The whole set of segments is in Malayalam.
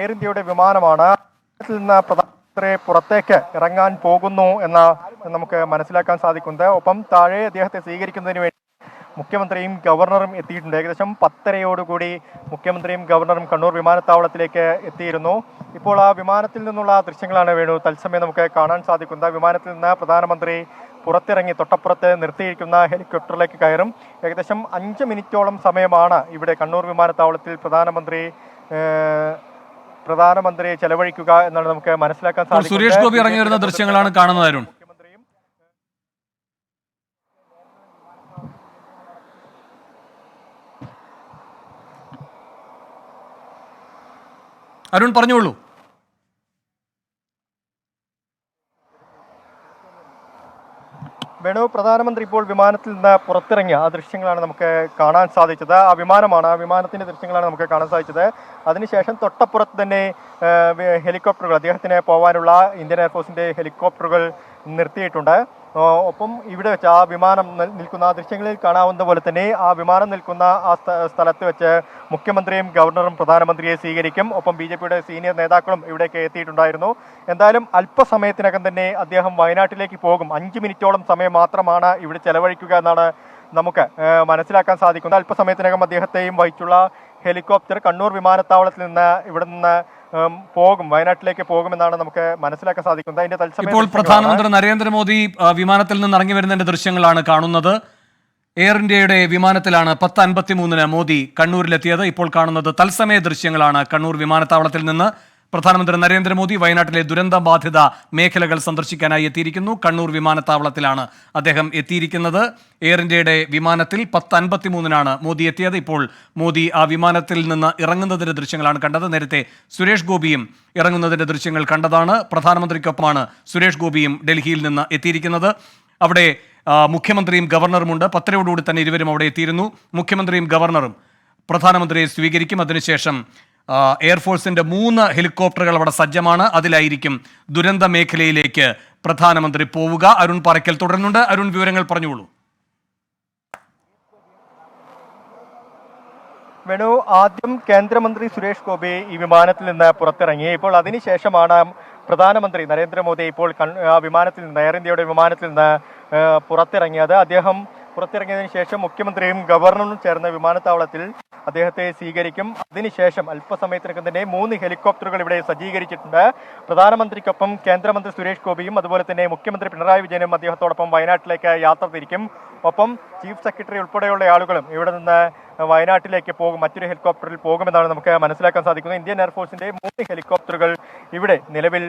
എയർ ഇന്ത്യയുടെ വിമാനമാണ്. നിന്ന് പ്രധാനമന്ത്രി പുറത്തേക്ക് ഇറങ്ങാൻ പോകുന്നു എന്ന നമുക്ക് മനസ്സിലാക്കാൻ സാധിക്കുന്നത് ഒപ്പം താഴെ അദ്ദേഹത്തെ സ്വീകരിക്കുന്നതിന് വേണ്ടി മുഖ്യമന്ത്രിയും ഗവർണറും എത്തിയിട്ടുണ്ട്. ഏകദേശം പത്തരയോടുകൂടി മുഖ്യമന്ത്രിയും ഗവർണറും കണ്ണൂർ വിമാനത്താവളത്തിലേക്ക് എത്തിയിരുന്നു. ഇപ്പോൾ ആ വിമാനത്തിൽ നിന്നുള്ള ദൃശ്യങ്ങളാണ് വേണു. തത്സമയം നമുക്ക് കാണാൻ സാധിക്കുന്നത് വിമാനത്തിൽ നിന്ന് പ്രധാനമന്ത്രി പുറത്തിറങ്ങി തൊട്ടപ്പുറത്ത് നിർത്തിയിരിക്കുന്ന ഹെലികോപ്റ്ററിലേക്ക് കയറും. ഏകദേശം അഞ്ച് മിനിറ്റോളം സമയമാണ് ഇവിടെ കണ്ണൂർ വിമാനത്താവളത്തിൽ പ്രധാനമന്ത്രി ഏഹ്, പ്രധാനമന്ത്രി ചെലവഴിക്കുക എന്നാണ് നമുക്ക് മനസ്സിലാക്കാൻ സാധിക്കും സാധിക്കുന്നത്. സുരേഷ് ഗോപി ഇറങ്ങി വരുന്ന ദൃശ്യങ്ങളാണ് കാണുന്നത് അരുൺ. അരുൺ പറഞ്ഞോളൂ. വേണു പ്രധാനമന്ത്രി ഇപ്പോൾ വിമാനത്തിൽ നിന്ന് പുറത്തിറങ്ങിയ ആ ദൃശ്യങ്ങളാണ് നമുക്ക് കാണാൻ സാധിച്ചത്. ആ വിമാനമാണ് ആ വിമാനത്തിന്റെ ദൃശ്യങ്ങളാണ് നമുക്ക് കാണാൻ സാധിച്ചത്. അതിനുശേഷം തൊട്ടപ്പുറത്ത് തന്നെ ഹെലികോപ്റ്ററുകൾ അദ്ദേഹത്തിന് പോകാനുള്ള ഇന്ത്യൻ എയർഫോഴ്സിന്റെ ഹെലികോപ്റ്ററുകൾ നിർത്തിയിട്ടുണ്ട്. ഒപ്പം ഇവിടെ വെച്ച് ആ വിമാനം നിൽക്കുന്ന ആ ദൃശ്യങ്ങളിൽ കാണാവുന്ന പോലെ തന്നെ ആ വിമാനം നിൽക്കുന്ന ആ സ്ഥ- സ്ഥലത്ത് വെച്ച് മുഖ്യമന്ത്രിയും ഗവർണറും പ്രധാനമന്ത്രിയെ സ്വീകരിക്കും. ഒപ്പം ബി ജെ പിയുടെ സീനിയർ നേതാക്കളും ഇവിടേക്ക് എത്തിയിട്ടുണ്ടായിരുന്നു. എന്തായാലും അല്പസമയത്തിനകം തന്നെ അദ്ദേഹം വയനാട്ടിലേക്ക് പോകും. അഞ്ച് മിനിറ്റോളം സമയം മാത്രമാണ് ഇവിടെ ചെലവഴിക്കുക എന്നാണ് നമുക്ക് മനസ്സിലാക്കാൻ സാധിക്കുന്നത്. അല്പസമയത്തിനകം അദ്ദേഹത്തെയും വഹിച്ചുള്ള ഹെലികോപ്റ്റർ കണ്ണൂർ വിമാനത്താവളത്തിൽ നിന്ന് ഇവിടെ നിന്ന് പോകും. വയനാട്ടിലേക്ക് പോകുമെന്നാണ് നമുക്ക് മനസ്സിലാക്കാൻ സാധിക്കുന്നത്. അതിന്റെ തത്സമയം ഇപ്പോൾ പ്രധാനമന്ത്രി നരേന്ദ്രമോദി വിമാനത്തിൽ നിന്ന് ഇറങ്ങി വരുന്നതിന്റെ ദൃശ്യങ്ങളാണ് കാണുന്നത്. എയർ ഇന്ത്യയുടെ വിമാനത്തിലാണ് പത്ത് അൻപത്തി മൂന്നിന് മോദി കണ്ണൂരിലെത്തിയത്. ഇപ്പോൾ കാണുന്നത് തത്സമയ ദൃശ്യങ്ങളാണ് കണ്ണൂർ വിമാനത്താവളത്തിൽ നിന്ന്. പ്രധാനമന്ത്രി നരേന്ദ്രമോദി വയനാട്ടിലെ ദുരന്ത ബാധിത മേഖലകൾ സന്ദർശിക്കാനായി എത്തിയിരിക്കുന്നു. കണ്ണൂർ വിമാനത്താവളത്തിലാണ് അദ്ദേഹം എത്തിയിരിക്കുന്നത്. എയർ ഇന്ത്യയുടെ വിമാനത്തിൽ പത്ത് അൻപത്തി മൂന്നിനാണ് മോദി എത്തിയത്. ഇപ്പോൾ മോദി ആ വിമാനത്തിൽ നിന്ന് ഇറങ്ങുന്നതിന്റെ ദൃശ്യങ്ങളാണ് കണ്ടത്. നേരത്തെ സുരേഷ് ഗോപിയും ഇറങ്ങുന്നതിന്റെ ദൃശ്യങ്ങൾ കണ്ടതാണ്. പ്രധാനമന്ത്രിക്കൊപ്പമാണ് സുരേഷ് ഗോപിയും ഡൽഹിയിൽ നിന്ന് എത്തിയിരിക്കുന്നത്. അവിടെ മുഖ്യമന്ത്രിയും ഗവർണറുമുണ്ട് പത്തരയോടുകൂടി തന്നെ ഇരുവരും അവിടെ എത്തിയിരുന്നു. മുഖ്യമന്ത്രിയും ഗവർണറും പ്രധാനമന്ത്രിയെ സ്വീകരിക്കും. അതിനുശേഷം എയർഫോഴ്സിന്റെ മൂന്ന് ഹെലികോപ്റ്ററുകൾ അവിടെ സജ്ജമാണ്. അതിലായിരിക്കും ദുരന്ത മേഖലയിലേക്ക് പ്രധാനമന്ത്രി പോവുക. അരുൺ പറക്കൽ തുടരുന്നുണ്ട്. അരുൺ വിവരങ്ങൾ പറഞ്ഞോളൂ വേണു ആദ്യം കേന്ദ്രമന്ത്രി സുരേഷ് ഗോപി ഈ വിമാനത്തിൽ നിന്ന് പുറത്തിറങ്ങി. ഇപ്പോൾ അതിനുശേഷമാണ് പ്രധാനമന്ത്രി നരേന്ദ്രമോദി ഇപ്പോൾ വിമാനത്തിൽ നിന്ന് എയർ ഇന്ത്യയുടെ വിമാനത്തിൽ നിന്ന് പുറത്തിറങ്ങിയത്. അദ്ദേഹം പുറത്തിറങ്ങിയതിനു ശേഷം മുഖ്യമന്ത്രിയും ഗവർണറും ചേർന്ന വിമാനത്താവളത്തിൽ അദ്ദേഹത്തെ സ്വീകരിക്കും. അതിനുശേഷം അല്പസമയത്തിനകം തന്നെ മൂന്ന് ഹെലികോപ്റ്ററുകൾ ഇവിടെ സജ്ജീകരിച്ചിട്ടുണ്ട്. പ്രധാനമന്ത്രിക്കൊപ്പം കേന്ദ്രമന്ത്രി സുരേഷ് ഗോപിയും അതുപോലെ തന്നെ മുഖ്യമന്ത്രി പിണറായി വിജയനും അദ്ദേഹത്തോടൊപ്പം വയനാട്ടിലേക്ക് യാത്ര തിരിക്കും. ഒപ്പം ചീഫ് സെക്രട്ടറി ഉൾപ്പെടെയുള്ള ആളുകളും ഇവിടെ നിന്ന് വയനാട്ടിലേക്ക് പോകും മറ്റൊരു ഹെലികോപ്റ്ററിൽ പോകുമെന്നാണ് നമുക്ക് മനസ്സിലാക്കാൻ സാധിക്കുന്നത്. ഇന്ത്യൻ എയർഫോഴ്സിന്റെ മൂന്ന് ഹെലികോപ്റ്ററുകൾ ഇവിടെ നിലവിൽ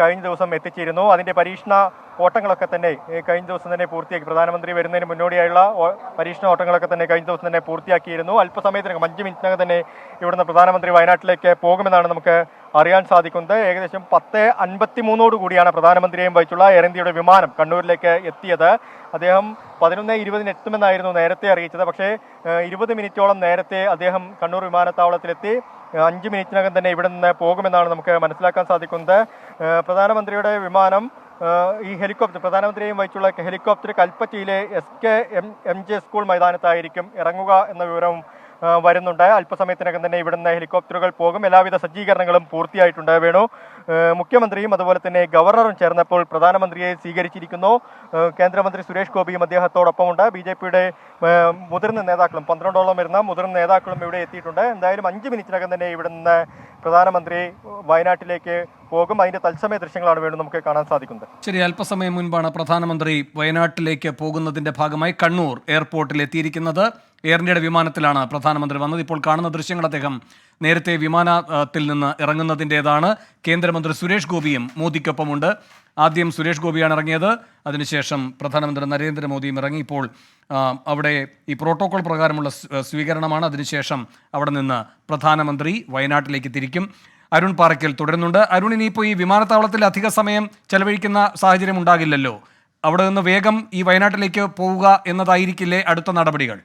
കഴിഞ്ഞ ദിവസം എത്തിച്ചിരുന്നു. അതിന്റെ പരീക്ഷണ ഓട്ടങ്ങളൊക്കെ തന്നെ കഴിഞ്ഞ ദിവസം തന്നെ പൂർത്തിയാക്കി. പ്രധാനമന്ത്രി വരുന്നതിന് മുന്നോടിയായുള്ള പരീക്ഷണ ഓട്ടങ്ങളൊക്കെ തന്നെ കഴിഞ്ഞ ദിവസം തന്നെ പൂർത്തിയാക്കിയിരുന്നു. അല്പസമയത്തിനകം അഞ്ച് മിനിറ്റിനകം തന്നെ ഇവിടുന്ന് പ്രധാനമന്ത്രി വയനാട്ടിലേക്ക് പോകുമെന്നാണ് നമുക്ക് അറിയാൻ സാധിക്കുന്നത് ഏകദേശം പത്ത് അൻപത്തി മൂന്നോട് കൂടിയാണ് പ്രധാനമന്ത്രിയെയും വഹിച്ചുള്ള എയർ ഇന്ത്യയുടെ വിമാനം കണ്ണൂരിലേക്ക് എത്തിയത്. അദ്ദേഹം പതിനൊന്ന് ഇരുപതിന് എത്തുമെന്നായിരുന്നു നേരത്തെ അറിയിച്ചത്. പക്ഷേ ഇരുപത് മിനിറ്റോളം നേരത്തെ അദ്ദേഹം കണ്ണൂർ വിമാനത്താവളത്തിലെത്തി. അഞ്ച് മിനിറ്റിനകം തന്നെ ഇവിടെ നിന്ന് പോകുമെന്നാണ് നമുക്ക് മനസ്സിലാക്കാൻ സാധിക്കുന്നത്. പ്രധാനമന്ത്രിയുടെ വിമാനം ഈ ഹെലികോപ്റ്റർ പ്രധാനമന്ത്രിയെയും വഹിച്ചുള്ള helicopter കൽപ്പറ്റയിലെ S K M M J school മൈതാനത്തായിരിക്കും. ഇറങ്ങുക എന്ന വിവരവും വരുന്നുണ്ട്. അല്പസമയത്തിനകം തന്നെ ഇവിടുന്ന് ഹെലികോപ്റ്ററുകൾ പോകും. എല്ലാവിധ സജ്ജീകരണങ്ങളും പൂർത്തിയായിട്ടുണ്ട് വേണു. മുഖ്യമന്ത്രിയും അതുപോലെ തന്നെ ഗവർണറും ചേർന്നപ്പോൾ പ്രധാനമന്ത്രിയെ സ്വീകരിച്ചിരിക്കുന്നു. കേന്ദ്രമന്ത്രി സുരേഷ് ഗോപിയും അദ്ദേഹത്തോടൊപ്പമുണ്ട്. ബി ജെ പിയുടെ മുതിർന്ന നേതാക്കളും പന്ത്രണ്ടോളം വരുന്ന മുതിർന്ന നേതാക്കളും ഇവിടെ എത്തിയിട്ടുണ്ട്. എന്തായാലും അഞ്ച് മിനിറ്റിനകം തന്നെ ഇവിടുന്ന് പ്രധാനമന്ത്രി വയനാട്ടിലേക്ക് പോകും അതിന്റെ തത്സമയ ദൃശ്യങ്ങളാണ് വേണ്ടത് നമുക്ക് കാണാൻ സാധിക്കുന്നത്. ശരി അല്പസമയം മുൻപാണ് പ്രധാനമന്ത്രി വയനാട്ടിലേക്ക് പോകുന്നതിന്റെ ഭാഗമായി കണ്ണൂർ എയർപോർട്ടിൽ എത്തിയിരിക്കുന്നത്. എയർ ഇന്ത്യയുടെ വിമാനത്തിലാണ് പ്രധാനമന്ത്രി വന്നത്. ഇപ്പോൾ കാണുന്ന ദൃശ്യങ്ങൾ അദ്ദേഹം നേരത്തെ വിമാനത്തിൽ നിന്ന് ഇറങ്ങുന്നതിന്റെതാണ്. കേന്ദ്രമന്ത്രി സുരേഷ് ഗോപിയും മോദിക്കൊപ്പമുണ്ട്. ആദ്യം സുരേഷ് ഗോപിയാണ് ഇറങ്ങിയത്. അതിനുശേഷം പ്രധാനമന്ത്രി നരേന്ദ്രമോദിയും ഇറങ്ങി. ഇപ്പോൾ അവിടെ ഈ പ്രോട്ടോകോൾ പ്രകാരമുള്ള സ്വീകരണമാണ്. അതിനുശേഷം അവിടെ നിന്ന് പ്രധാനമന്ത്രി വയനാട്ടിലേക്ക് തിരിക്കും. അരുൺ പാറയ്ക്കൽ തുടരുന്നുണ്ട്. അരുൺ ഇനിയിപ്പോൾ ഈ വിമാനത്താവളത്തിൽ അധിക സമയം ചെലവഴിക്കുന്ന സാഹചര്യം ഉണ്ടാകില്ലല്ലോ. അവിടെ നിന്ന് വേഗം ഈ വയനാട്ടിലേക്ക് പോവുക എന്നതായിരിക്കില്ലേ അടുത്ത നടപടികൾ?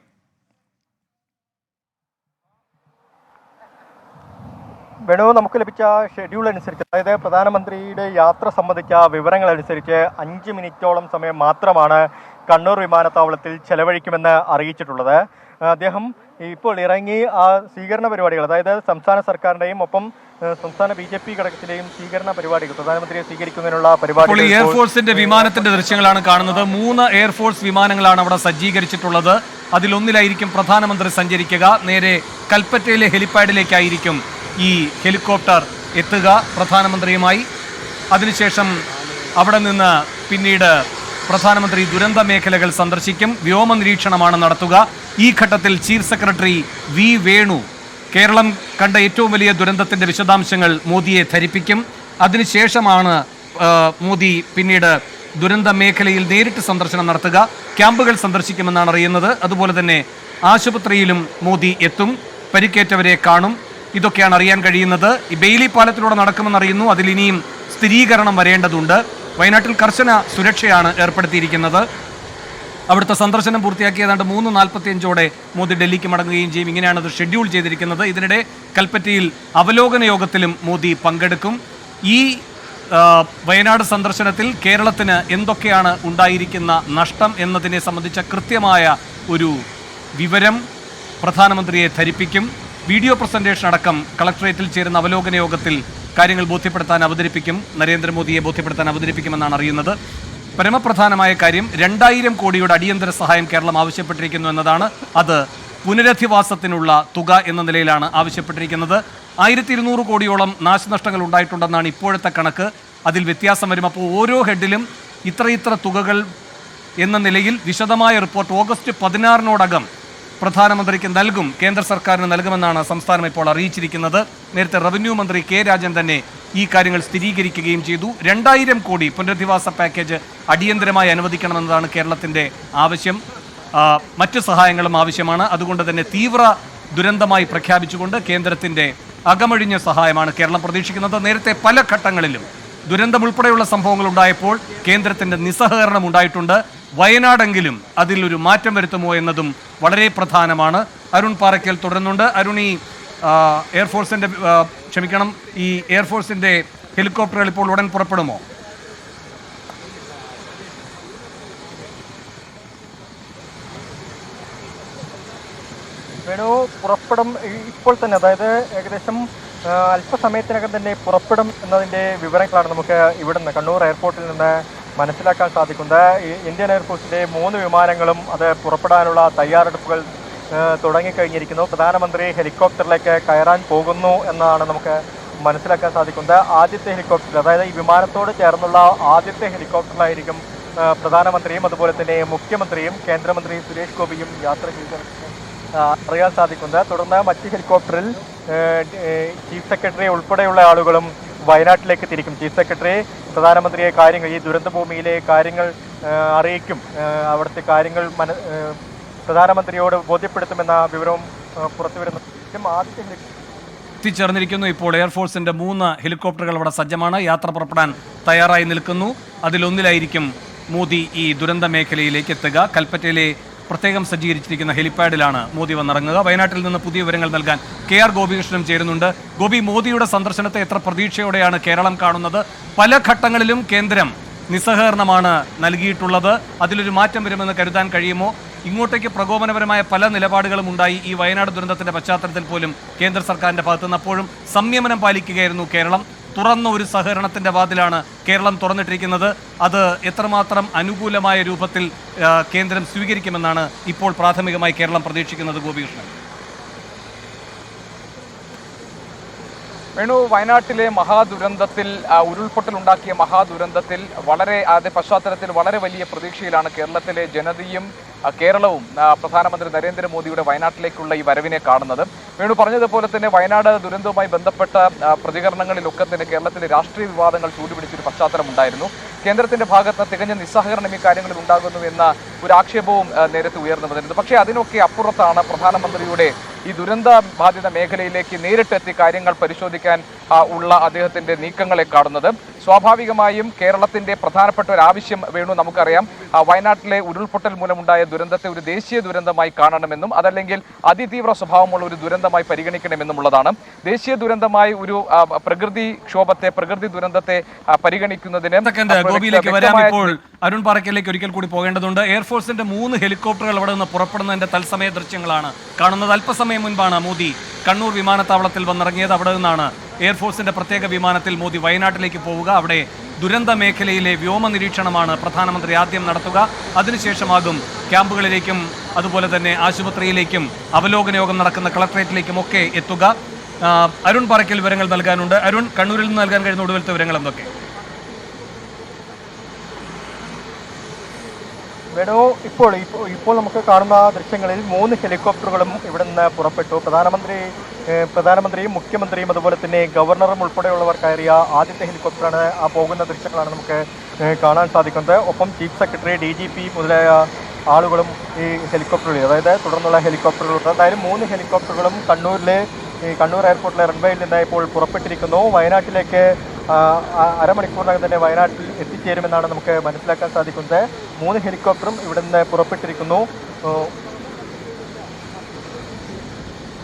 വേണു നമുക്ക് ലഭിച്ച ഷെഡ്യൂൾ അനുസരിച്ച് അതായത് പ്രധാനമന്ത്രിയുടെ യാത്ര സംബന്ധിച്ച വിവരങ്ങൾ അനുസരിച്ച് അഞ്ച് മിനിറ്റോളം സമയം മാത്രമാണ് കണ്ണൂർ വിമാനത്താവളത്തിൽ ചെലവഴിക്കുമെന്ന് അറിയിച്ചിട്ടുള്ളത്. അദ്ദേഹം ഇപ്പോൾ ഇറങ്ങി ആ സ്വീകരണ പരിപാടികൾ അതായത് സംസ്ഥാന സർക്കാരിന്റെയും ഒപ്പം സംസ്ഥാന ബി ജെ പി ഘടകത്തിലെയും സ്വീകരണ പരിപാടികൾ പ്രധാനമന്ത്രിയെ സ്വീകരിക്കുന്നതിനുള്ള പരിപാടി എയർഫോഴ്സിന്റെ വിമാനത്തിന്റെ ദൃശ്യങ്ങളാണ് കാണുന്നത്. മൂന്ന് എയർഫോഴ്സ് വിമാനങ്ങളാണ് അവിടെ സജ്ജീകരിച്ചിട്ടുള്ളത്. അതിലൊന്നിലായിരിക്കും പ്രധാനമന്ത്രി സഞ്ചരിക്കുക. നേരെ കൽപ്പറ്റയിലെ ഹെലിപ്പാഡിലേക്കായിരിക്കും ഈ ഹെലികോപ്റ്റർ എത്തുക പ്രധാനമന്ത്രിയുമായി. അതിനുശേഷം അവിടെ നിന്ന് പിന്നീട് പ്രധാനമന്ത്രി ദുരന്ത മേഖലകൾ സന്ദർശിക്കും. വ്യോമ നിരീക്ഷണമാണ് നടത്തുക. ഈ ഘട്ടത്തിൽ chief secretary V Venu Keralam കണ്ട ഏറ്റവും വലിയ ദുരന്തത്തിന്റെ വിശദാംശങ്ങൾ മോദിയെ ധരിപ്പിക്കും. അതിനുശേഷമാണ് മോദി പിന്നീട് ദുരന്ത മേഖലയിൽ നേരിട്ട് സന്ദർശനം നടത്തുക ക്യാമ്പുകൾ സന്ദർശിക്കുമെന്നാണ് അറിയുന്നത്. അതുപോലെ തന്നെ ആശുപത്രിയിലും മോദി എത്തും പരിക്കേറ്റവരെ കാണും. ഇതൊക്കെയാണ് അറിയാൻ കഴിയുന്നത്. ഈ ബെയിലി പാലത്തിലൂടെ നടക്കുമെന്നറിയുന്നു. അതിൽ ഇനിയും സ്ഥിരീകരണം വരേണ്ടതുണ്ട്. വയനാട്ടിൽ കർശന സുരക്ഷയാണ് ഏർപ്പെടുത്തിയിരിക്കുന്നത്. അവിടുത്തെ സന്ദർശനം പൂർത്തിയാക്കി ഏതാണ്ട് മൂന്ന് നാൽപ്പത്തിയഞ്ചോടെ മോദി ഡൽഹിക്ക് മടങ്ങുകയും ചെയ്യും. ഇങ്ങനെയാണ് അത് ഷെഡ്യൂൾ ചെയ്തിരിക്കുന്നത്. ഇതിനിടെ കൽപ്പറ്റയിൽ അവലോകന യോഗത്തിലും മോദി പങ്കെടുക്കും. ഈ വയനാട് സന്ദർശനത്തിൽ കേരളത്തിന് എന്തൊക്കെയാണ് ഉണ്ടായിരിക്കുന്ന നഷ്ടം എന്നതിനെ സംബന്ധിച്ച കൃത്യമായ ഒരു വിവരം പ്രധാനമന്ത്രിയെ ധരിപ്പിക്കും. വീഡിയോ പ്രസന്റേഷൻ അടക്കം കളക്ടറേറ്റിൽ ചേരുന്ന അവലോകന യോഗത്തിൽ കാര്യങ്ങൾ ബോധ്യപ്പെടുത്താൻ അവതരിപ്പിക്കും. നരേന്ദ്രമോദിയെ ബോധ്യപ്പെടുത്താൻ അവതരിപ്പിക്കുമെന്നാണ് അറിയുന്നത്. പരമപ്രധാനമായ കാര്യം രണ്ടായിരം കോടിയുടെ അടിയന്തര സഹായം കേരളം ആവശ്യപ്പെട്ടിരിക്കുന്നു എന്നതാണ്. അത് പുനരധിവാസത്തിനുള്ള തുക എന്ന നിലയിലാണ് ആവശ്യപ്പെട്ടിരിക്കുന്നത്. ആയിരത്തി ഇരുന്നൂറ് കോടിയോളം നാശനഷ്ടങ്ങൾ ഉണ്ടായിട്ടുണ്ടെന്നാണ് ഇപ്പോഴത്തെ കണക്ക്. അതിൽ വ്യത്യാസം വരും. അപ്പോൾ ഓരോ ഹെഡിലും ഇത്ര ഇത്ര തുകകൾ എന്ന നിലയിൽ വിശദമായ റിപ്പോർട്ട് ഓഗസ്റ്റ് പതിനാറിനോടകം പ്രധാനമന്ത്രിക്ക് നൽകും. കേന്ദ്ര സർക്കാരിന് നൽകുമെന്നാണ് സംസ്ഥാനം ഇപ്പോൾ അറിയിച്ചിരിക്കുന്നത്. നേരത്തെ റവന്യൂ മന്ത്രി കെ രാജൻ തന്നെ ഈ കാര്യങ്ങൾ സ്ഥിരീകരിക്കുകയും ചെയ്തു. രണ്ടായിരം കോടി പുനരധിവാസ പാക്കേജ് അടിയന്തരമായി അനുവദിക്കണമെന്നതാണ് കേരളത്തിന്റെ ആവശ്യം. മറ്റ് സഹായങ്ങളും ആവശ്യമാണ്. അതുകൊണ്ട് തന്നെ തീവ്ര ദുരന്തമായി പ്രഖ്യാപിച്ചുകൊണ്ട് കേന്ദ്രത്തിന്റെ അകമഴിഞ്ഞ സഹായമാണ് കേരളം പ്രതീക്ഷിക്കുന്നത്. നേരത്തെ പല ഘട്ടങ്ങളിലും ദുരന്തം ഉൾപ്പെടെയുള്ള സംഭവങ്ങൾ ഉണ്ടായപ്പോൾ കേന്ദ്രത്തിന്റെ നിസ്സഹകരണം ഉണ്ടായിട്ടുണ്ട്. വയനാടെങ്കിലും അതിലൊരു മാറ്റം വരുത്തുമോ എന്നതും വളരെ പ്രധാനമാണ്. അരുൺ പാറയ്ക്കൽ തുടരുന്നുണ്ട്. അരുൺ ഈ ആ, എയർഫോഴ്സിന്റെ ക്ഷമിക്കണം ഈ എയർഫോഴ്സിന്റെ ഹെലികോപ്റ്ററുകൾ ഇപ്പോൾ ഉടൻ പുറപ്പെടുമോ? വേണു പുറപ്പെടും ഇപ്പോൾ തന്നെ അതായത് ഏകദേശം അല്പസമയത്തിനകം തന്നെ പുറപ്പെടും എന്നതിന്റെ വിവരങ്ങളാണ് നമുക്ക് ഇവിടുന്ന് കണ്ണൂർ എയർപോർട്ടിൽ നിന്ന് മനസ്സിലാക്കാൻ സാധിക്കുന്നത്. ഇന്ത്യൻ എയർഫോഴ്സിന്റെ മൂന്ന് വിമാനങ്ങളും അത് പുറപ്പെടാനുള്ള തയ്യാറെടുപ്പുകൾ തുടങ്ങിക്കഴിഞ്ഞിരിക്കുന്നു. പ്രധാനമന്ത്രി ഹെലികോപ്റ്ററിലേക്ക് കയറാൻ പോകുന്നു എന്നാണ് നമുക്ക് മനസ്സിലാക്കാൻ സാധിക്കുന്നത്. ആദ്യത്തെ ഹെലികോപ്റ്റർ അതായത് ഈ വിമാനത്തോട് ചേർന്നുള്ള ആദ്യത്തെ ഹെലികോപ്റ്ററിലായിരിക്കും പ്രധാനമന്ത്രിയും അതുപോലെ തന്നെ മുഖ്യമന്ത്രിയും കേന്ദ്രമന്ത്രി സുരേഷ് ഗോപിയും യാത്ര ചെയ്ത അറിയാൻ സാധിക്കുന്നത്. തുടർന്ന് മറ്റ് ഹെലികോപ്റ്ററിൽ ചീഫ് സെക്രട്ടറി ഉൾപ്പെടെയുള്ള ആളുകളും വയനാട്ടിലേക്ക് തിരിക്കും. ചീഫ് സെക്രട്ടറി പ്രധാനമന്ത്രിയെ കാര്യങ്ങൾ ഈ ദുരന്തഭൂമിയിലെ കാര്യങ്ങൾ അറിയിക്കും. അവിടുത്തെ കാര്യങ്ങൾ മന പ്രധാനമന്ത്രിയോട് ബോധ്യപ്പെടുത്തുമെന്ന വിവരവും പുറത്തുവരുന്നു എത്തിച്ചേർന്നിരിക്കുന്നു. ഇപ്പോൾ എയർഫോഴ്സിന്റെ മൂന്ന് ഹെലികോപ്റ്ററുകൾ അവിടെ സജ്ജമാണ്. യാത്ര പുറപ്പെടാൻ തയ്യാറായി നിൽക്കുന്നു. അതിലൊന്നിലായിരിക്കും മോദി ഈ ദുരന്ത മേഖലയിലേക്ക് എത്തുക. കൽപ്പറ്റയിലെ പ്രത്യേകം സജ്ജീകരിച്ചിരിക്കുന്ന ഹെലിപ്പാഡിലാണ് മോദി വന്നിറങ്ങുക. വയനാട്ടിൽ നിന്ന് പുതിയ വിവരങ്ങൾ നൽകാൻ കെ ആർ ഗോപികൃഷ്ണനും ചേരുന്നുണ്ട്. ഗോപി മോദിയുടെ സന്ദർശനത്തെ എത്ര പ്രതീക്ഷയോടെയാണ് കേരളം കാണുന്നത്? പല ഘട്ടങ്ങളിലും കേന്ദ്രം നിസ്സഹകരണമാണ് നൽകിയിട്ടുള്ളത്. അതിലൊരു മാറ്റം വരുമെന്ന് കരുതാൻ കഴിയുമോ? ഇങ്ങോട്ടേക്ക് പ്രകോപനപരമായ പല നിലപാടുകളും ഉണ്ടായി. ഈ വയനാട് ദുരന്തത്തിന്റെ പശ്ചാത്തലത്തിൽ പോലും കേന്ദ്ര സർക്കാരിന്റെ ഭാഗത്തു നിന്ന് അപ്പോഴും സംയമനം പാലിക്കുകയായിരുന്നു കേരളം. തുറന്ന ഒരു സഹകരണത്തിന്റെ വാതിലാണ് കേരളം തുറന്നിട്ടിരിക്കുന്നത്. അത് എത്രമാത്രം അനുകൂലമായ രൂപത്തിൽ കേന്ദ്രം സ്വീകരിക്കുമെന്നാണ് ഇപ്പോൾ പ്രാഥമികമായി കേരളം പ്രതീക്ഷിക്കുന്നത് ഗോപികൃഷ്ണൻ. വേണു വയനാട്ടിലെ മഹാദുരന്തത്തിൽ ഉരുൾപൊട്ടലുണ്ടാക്കിയ മഹാദുരന്തത്തിൽ വളരെ അതിന്റെ പശ്ചാത്തലത്തിൽ വളരെ വലിയ പ്രതീക്ഷയിലാണ് കേരളത്തിലെ ജനതയും കേരളവും പ്രധാനമന്ത്രി നരേന്ദ്രമോദിയുടെ വയനാട്ടിലേക്കുള്ള ഈ വരവിനെ കാണുന്നത്. വേണു പറഞ്ഞതുപോലെ തന്നെ വയനാട് ദുരന്തവുമായി ബന്ധപ്പെട്ട പ്രതികരണങ്ങളിലൊക്കെ തന്നെ കേരളത്തിലെ രാഷ്ട്രീയ വിവാദങ്ങൾ ചൂടുപിടിച്ചൊരു പശ്ചാത്തലം ഉണ്ടായിരുന്നു. കേന്ദ്രത്തിന്റെ ഭാഗത്ത് തികഞ്ഞ നിസ്സഹകരണം ഈ കാര്യങ്ങളിൽ ഉണ്ടാകുന്നു എന്ന ഒരു ആക്ഷേപവും നേരത്തെ ഉയർന്നു വന്നിരുന്നു പക്ഷേ അതിനൊക്കെ അപ്പുറത്താണ് പ്രധാനമന്ത്രിയുടെ ഈ ദുരന്ത ബാധിത മേഖലയിലേക്ക് നേരിട്ടെത്തി കാര്യങ്ങൾ പരിശോധിക്കാൻ ഉള്ള അദ്ദേഹത്തിന്റെ നീക്കങ്ങളെ കാണുന്നത്. സ്വാഭാവികമായും കേരളത്തിന്റെ പ്രധാനപ്പെട്ട ഒരു ആവശ്യം വേണു നമുക്കറിയാം. വയനാട്ടിലെ ഉരുൾപൊട്ടൽ മൂലമുണ്ടായ ദുരന്തത്തെ ഒരു ദേശീയ ദുരന്തമായി കാണണമെന്നും അതല്ലെങ്കിൽ അതിതീവ്ര സ്വഭാവമുള്ള ഒരു ദുരന്തമായി പരിഗണിക്കണമെന്നുമുള്ളതാണ്. ദേശീയ ദുരന്തമായി ഒരു പ്രകൃതി ക്ഷോഭത്തെ പ്രകൃതി ദുരന്തത്തെ പരിഗണിക്കുന്നതിന് സെക്കൻഡ് ഗോപിയിലേക്ക് വരാം ഇപ്പോൾ. അരുൺ പാറയ്ക്കലേക്ക് ഒരിക്കൽ കൂടി പോകേണ്ടതുണ്ട്. എയർഫോഴ്സിന്റെ മൂന്ന് ഹെലികോപ്റ്ററുകൾ അവിടെ നിന്ന് പുറപ്പെടുന്നതിന്റെ തത്സമയ ദൃശ്യങ്ങളാണ് കാണുന്നത്. അല്പസമയം മുൻപാണ് മോദി കണ്ണൂർ വിമാനത്താവളത്തിൽ വന്നിറങ്ങിയത്. അവിടെ നിന്നാണ് എയർഫോഴ്സിന്റെ പ്രത്യേക വിമാനത്തിൽ മോദി വയനാട്ടിലേക്ക് പോവുക. അവിടെ ദുരന്ത മേഖലയിലെ വ്യോമ നിരീക്ഷണമാണ് പ്രധാനമന്ത്രി ആദ്യം നടത്തുക. അതിനുശേഷമാകും ക്യാമ്പുകളിലേക്കും അതുപോലെ തന്നെ ആശുപത്രിയിലേക്കും അവലോകന യോഗം നടക്കുന്ന കളക്ട്രേറ്റിലേക്കും ഒക്കെ എത്തുക. അരുൺ പറക്കൽ വിവരങ്ങൾ നൽകാനുണ്ട്. അരുൺ കണ്ണൂരിൽ നിന്ന് നൽകാൻ കഴിയുന്ന ഒടുവിലത്തെ വിവരങ്ങൾ എന്തൊക്കെ? വേണു ഇപ്പോൾ ഇപ്പോൾ- നമുക്ക് കാണുന്ന ദൃശ്യങ്ങളിൽ മൂന്ന് ഹെലികോപ്റ്ററുകളും ഇവിടെ നിന്ന് പുറപ്പെട്ടു. പ്രധാനമന്ത്രി പ്രധാനമന്ത്രിയും മുഖ്യമന്ത്രിയും അതുപോലെ തന്നെ ഗവർണറും ഉൾപ്പെടെയുള്ളവർ കയറിയ ആദ്യത്തെ ഹെലികോപ്റ്ററാണ് ആ പോകുന്ന ദൃശ്യങ്ങളാണ് നമുക്ക് കാണാൻ സാധിക്കുന്നത്. ഒപ്പം chief secretary D G P മുതലായ ആളുകളും ഈ ഹെലികോപ്റ്ററുകളിൽ അതായത് തുടർന്നുള്ള ഹെലികോപ്റ്ററുകളുണ്ട് അതായത് മൂന്ന് ഹെലികോപ്റ്ററുകളും കണ്ണൂരിലെ കണ്ണൂർ എയർപോർട്ടിലെ റൺവേയിൽ നിന്ന് ഇപ്പോൾ പുറപ്പെട്ടിരിക്കുന്നു. വയനാട്ടിലേക്ക് അരമണിക്കൂറിനകം തന്നെ വയനാട്ടിൽ എത്തിച്ചേരുമെന്നാണ് നമുക്ക് മനസ്സിലാക്കാൻ സാധിക്കുന്നത്. മൂന്ന് ഹെലികോപ്റ്ററും ഇവിടെ നിന്ന് പുറപ്പെട്ടിരിക്കുന്നു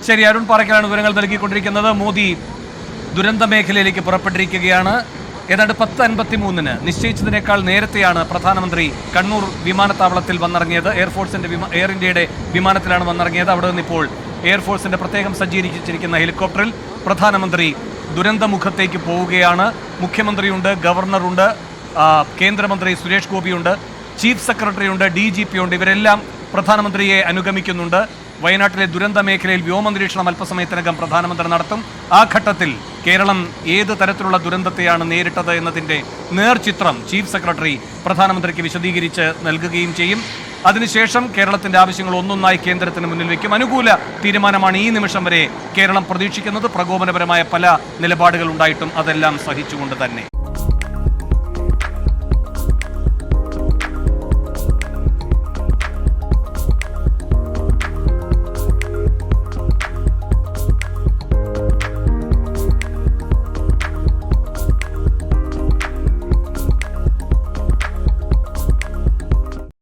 ശരി അരുൺ പാറയ്ക്കലാണ് വിവരങ്ങൾ നൽകിക്കൊണ്ടിരിക്കുന്നത്. മോദി ദുരന്ത മേഖലയിലേക്ക് പുറപ്പെട്ടിരിക്കുകയാണ്. ഏതാണ്ട് പത്ത് അൻപത്തി മൂന്നിന് നിശ്ചയിച്ചതിനേക്കാൾ നേരത്തെയാണ് പ്രധാനമന്ത്രി കണ്ണൂർ വിമാനത്താവളത്തിൽ വന്നിറങ്ങിയത്. എയർഫോഴ്സിന്റെ എയർ ഇന്ത്യയുടെ വിമാനത്തിലാണ് വന്നിറങ്ങിയത്. അവിടെ നിന്നിപ്പോൾ എയർഫോഴ്സിന്റെ പ്രത്യേകം സജ്ജീകരിച്ചിരിക്കുന്ന ഹെലികോപ്റ്ററിൽ പ്രധാനമന്ത്രി ദുരന്തമുഖത്തേക്ക് പോവുകയാണ്. മുഖ്യമന്ത്രിയുണ്ട് ഗവർണറുണ്ട് കേന്ദ്രമന്ത്രി സുരേഷ് ഗോപിയുണ്ട് ചീഫ് സെക്രട്ടറി ഉണ്ട് ഡി ജി പി ഉണ്ട് ഇവരെല്ലാം പ്രധാനമന്ത്രിയെ അനുഗമിക്കുന്നുണ്ട്. വയനാട്ടിലെ ദുരന്ത മേഖലയിൽ വ്യോമനിരീക്ഷണം അല്പസമയത്തിനകം പ്രധാനമന്ത്രി നടത്തും. ആ ഘട്ടത്തിൽ കേരളം ഏത് തരത്തിലുള്ള ദുരന്തത്തെയാണ് നേരിട്ടത് എന്നതിന്റെ നേർചിത്രം ചീഫ് സെക്രട്ടറി പ്രധാനമന്ത്രിക്ക് വിശദീകരിച്ച് നൽകുകയും ചെയ്യും. അതിനുശേഷം കേരളത്തിന്റെ ആവശ്യങ്ങൾ ഒന്നൊന്നായി കേന്ദ്രത്തിന് മുന്നിൽ വയ്ക്കും അനുകൂല തീരുമാനമാണ് ഈ നിമിഷം വരെ കേരളം പ്രതീക്ഷിക്കുന്നത്. പ്രകോപനപരമായ പല നിലപാടുകൾ ഉണ്ടായിട്ടും അതെല്ലാം സഹിച്ചുകൊണ്ട് തന്നെ.